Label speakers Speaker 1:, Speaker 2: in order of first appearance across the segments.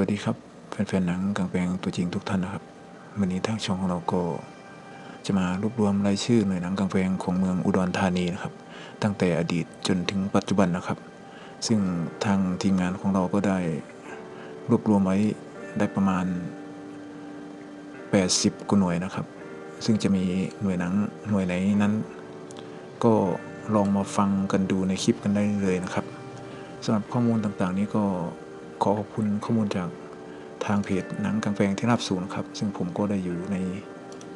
Speaker 1: วัสดีครับแฟนๆหนังกลางแปลงตัวจริงทุกท่านนะครับวันนี้ทางช่องของเราก็จะมารวบรวมรายชื่อหน่วยหนังกลางแปลงของเมืองอุดรธานีนะครับ ตั้งแต่อดีตจนถึงปัจจุบันนะครับ ซึ่งทางทีมงานของเราก็ได้รวบรวมไว้ได้ประมาณ 80กว่าหน่วยนะครับ ซึ่งจะมีหน่วยหนังหน่วยไหนนั้น ก็ลองมาฟังกันดูในคลิปกันได้เลยนะครับสำหรับข้อมูลต่างๆ นี้ก็ ขอขอบคุณข้อมูลจากทางเพจหนังกลางแปลงที่รับสูงนะครับ ซึ่งผมก็ได้อยู่ใน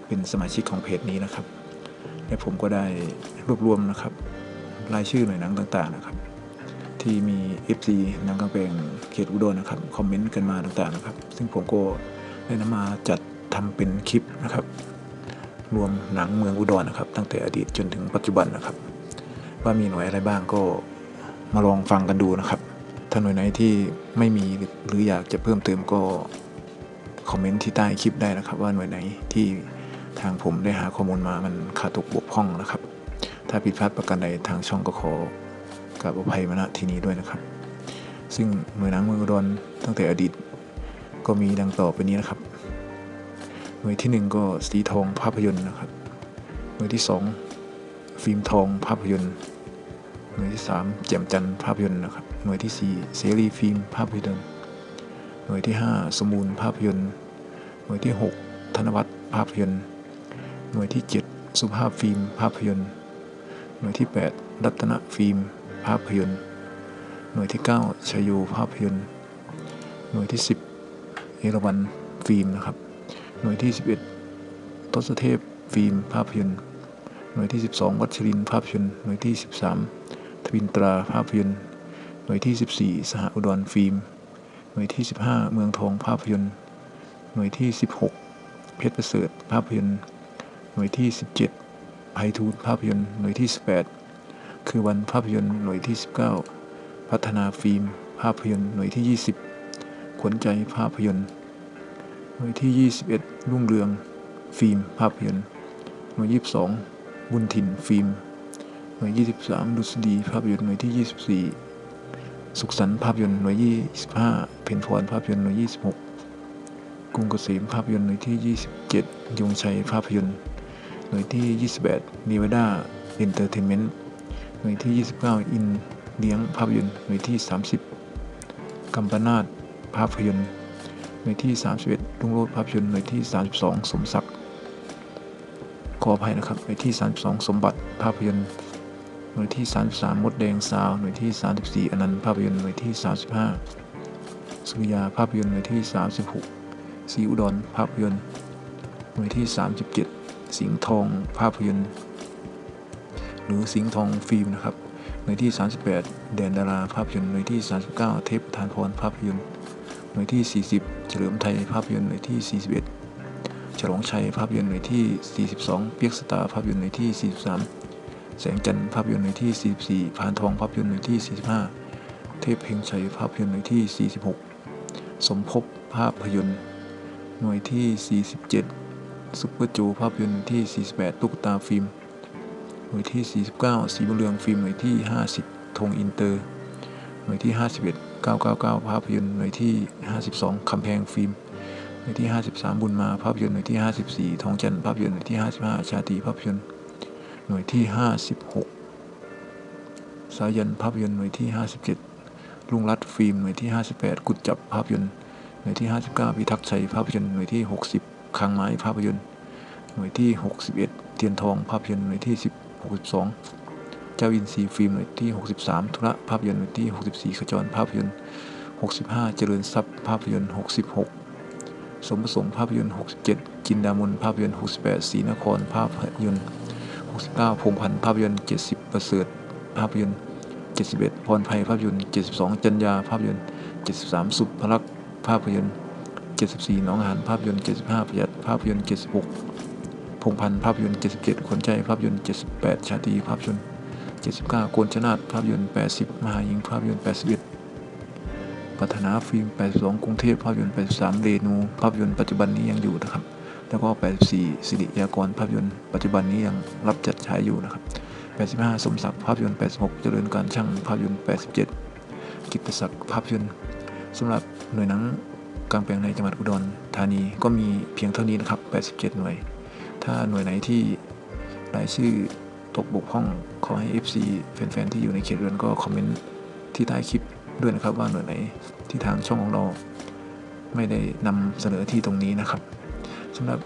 Speaker 1: เป็นสมาชิกของเพจนี้นะครับ และผมก็ได้รวบรวมนะครับรายชื่อหน่วยหนังต่างๆนะครับ ที่มี FC หนังกลางแปลงเขตอุดรนะครับคอมเมนต์กันมาต่างๆนะครับ ซึ่งผมก็ได้นำมาจัดทำเป็นคลิปนะครับ รวมหนังเมืองอุดรนะครับ ตั้งแต่อดีตจนถึงปัจจุบันนะครับ ว่ามีหน่วยอะไรบ้างก็มาลองฟังกันดูนะครับ ถ้าหน่วยไหนที่ไม่มีหรืออยากจะเพิ่มเติมก็คอมเมนต์ที่ใต้คลิปได้นะครับ ว่าหน่วยไหนที่ทางผมได้หาข้อมูลมามันขาดตกบกพร่องนะครับ ถ้าผิดพลาดประการใดทางช่องก็ขอกราบอภัยมาณที่นี้ด้วยนะครับ ซึ่งหน่วยหนังเมืองอุดรตั้งแต่อดีตก็มีดังต่อไปนี้นะครับหน่วยที่หนึ่งก็สีทองภาพยนตร์นะครับหน่วยที่สองฟิล์มทองภาพยนตร์ หน่วยที่3แจ่มจันทร์ภาพยนตร์นะครับหน่วยที่ 4 เสรีฟิล์มภาพยนตร์หน่วยที่ 5 สมูลภาพยนตร์หน่วยที่ 6 ธนวัฒน์ภาพยนตร์หน่วยที่ 7 สุภาพฟิล์มภาพยนตร์หน่วยที่ 8 รัตนฟิล์มภาพยนตร์หน่วยที่ 9 ชโยภาพยนตร์หน่วยที่ 10 เอราวันฟิล์มนะครับหน่วยที่ 11 ทศเทพฟิล์มภาพยนตร์หน่วยที่ 12 วัชรินภาพยนตร์หน่วยที่ 13 ทวินตราภาพยนตร์ หน่วยที่ 14 สหอุดรฟิล์ม หน่วยที่ 15 เมืองทองภาพยนตร์ หน่วยที่ 16 เพชรประเสริฐภาพยนตร์ หน่วยที่ 17ไพฑูรย์ภาพยนตร์ หน่วยที่ 18 คือวันภาพยนตร์หน่วยที่ 19 พัฒนาฟิล์ม ภาพยนตร์หน่วยที่ 20 ขวัญใจภาพยนตร์ หน่วยที่ 21 รุ่งเรืองฟิล์ม ภาพยนตร์ หน่วย 22 บุญถิ่นฟิล์ม น่วย 23 ดุษฎีภาพยนตร์หน่วยที่ 24 สุขสันต์ภาพยนตร์หน่วย 25 เพนพรภาพยนตร์หน่วย 26 กรุงเกษมภาพยนตร์หน่วยที่ 27 ยงชัยภาพยนตร์ หน่วยที่ 28นีวาดาเอนเตอร์เทนเมนต์ หน่วยที่ 29 อินเลี้ยงภาพยนตร์หน่วยที่ 30 กัมปนาตภาพยนตร์ หน่วยที่ 31 รุ่งโรจน์ภาพยนตร์ หน่วยที่ 32 สมศักดิ์ขออภัยนะครับหน่วยที่ 32 สมบัติภาพยนตร์ หน่วยที่ 33 มดแดงซาว หน่วยที่ 34 อนันต์ภาพยนตร์ หน่วยที่ 35 สุริยาภาพยนตร์ หน่วยที่ 36สีอุดรภาพยนตร์ หน่วยที่ 37 สิงห์ทองภาพยนตร์ หรือสิงห์ทองฟิล์มนะครับ หน่วยที่ 38 แดนดาราภาพยนตร์ หน่วยที่ 39 เทพทานพรภาพยนตร์ หน่วยที่ 40 เฉลิมไทยภาพยนตร์ หน่วยที่ 41 ฉลองชัยภาพยนตร์ หน่วยที่ 42 เปียกสตาร์ภาพยนตร์ หน่วยที่ 43 แสงจันทร์ภาพยนตร์หน่วยที่ 44 พานทองภาพยนตร์หน่วยที่ 45 เทพเพ็งชัยภาพยนตร์หน่วยที่ 46 สมภพภาพยนตร์ หน่วยที่ 47 ซุปเปอร์จูภาพยนตร์หน่วยที่ 48 ตุ๊กตาฟิล์ม หน่วยที่ 49 สีบุญเรืองฟิล์มหน่วยที่ 50 ธงอินเตอร์ หน่วยที่ 51 999 ภาพยนตร์หน่วยที่ 52 คำแพงฟิล์มหน่วยที่ 53 บุญมาภาพยนตร์หน่วยที่ 54 ทองจันทร์ภาพยนตร์หน่วยที่ 55 ชาตรีภาพยนตร์ หน่วยที่ 56 สายันภาพยนตร์หน่วยที่ 57 ลุงรัตฟิล์มหน่วยที่ 58 กุดจับภาพยนตร์หน่วยที่ 59 พิทักษ์ชัยภาพยนตร์หน่วยที่ 60คางไม้ภาพยนตร์หน่วยที่ 61 เทียนทองภาพยนตร์หน่วยที่ 10 62 เจ้าอินทรีฟิล์มหน่วยที่ 63 ธุระภาพยนตร์หน่วยที่ 64 ขจรภาพยนตร์ 65 เจริญทรัพย์ภาพยนตร์ 66 สมประสงค์ภาพยนตร์ 67 จินดามนภาพยนตร์ 68ศรีนครภาพยนตร์ 69พงพันธ์ภาพยนตร์ 70 ประเสริฐภาพยนตร์ 71 พรภัยภาพยนตร์ 72 จัญญาภาพยนตร์ 73 สุภลักษ์ภาพยนตร์ 74หนองหานภาพยนตร์ 75 ประหยัดภาพยนตร์ 76พงพันธ์ภาพยนตร์ 77 ขนใจภาพยนตร์ 78 ชาตรีภาพยนตร์ 79โกนชนาตภาพยนตร์ 80 มหาหญิงภาพยนตร์ 81พัฒนาฟิล์ม 82 กรุงเทพภาพยนตร์ 83 เรนูภาพยนตร์ปัจจุบันนี้ยังอยู่นะครับ แล้วก็ 84 สิริยากรภาพยนตร์ปัจจุบันนี้ยังรับจัดฉายอยู่นะครับ 85 สมศักดิ์ภาพยนตร์ 86 เจริญการช่างภาพยนตร์ 87 กิตติศักดิ์ภาพยนตร์สำหรับหน่วยหนังกลางแปลงในจังหวัดอุดรธานีก็มีเพียงเท่านี้นะครับ 87 หน่วย ถ้าหน่วยไหนที่รายชื่อตกบกพร่องขอให้ FC แฟนๆ ที่อยู่ในเขตอุดรก็คอมเมนต์ที่ใต้คลิปด้วยนะครับว่าหน่วยไหนที่ทางช่องของเรา ไม่ได้นำเสนอที่ตรงนี้นะครับ สำหรับ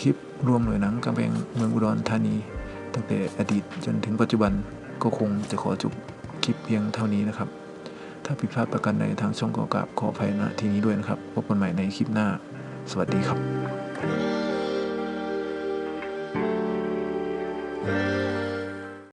Speaker 1: คลิปรวมหน่วยหนังกำแพงเมืองอุดรธานี ตั้งแต่อดีตจนถึงปัจจุบันก็คงจะขอจบคลิปเพียงเท่านี้นะครับ ถ้าผิดพลาดประการใดทางช่องก็กราบขออภัยณที่นี้ด้วยนะครับ พบกันใหม่ในคลิปหน้า สวัสดีครับ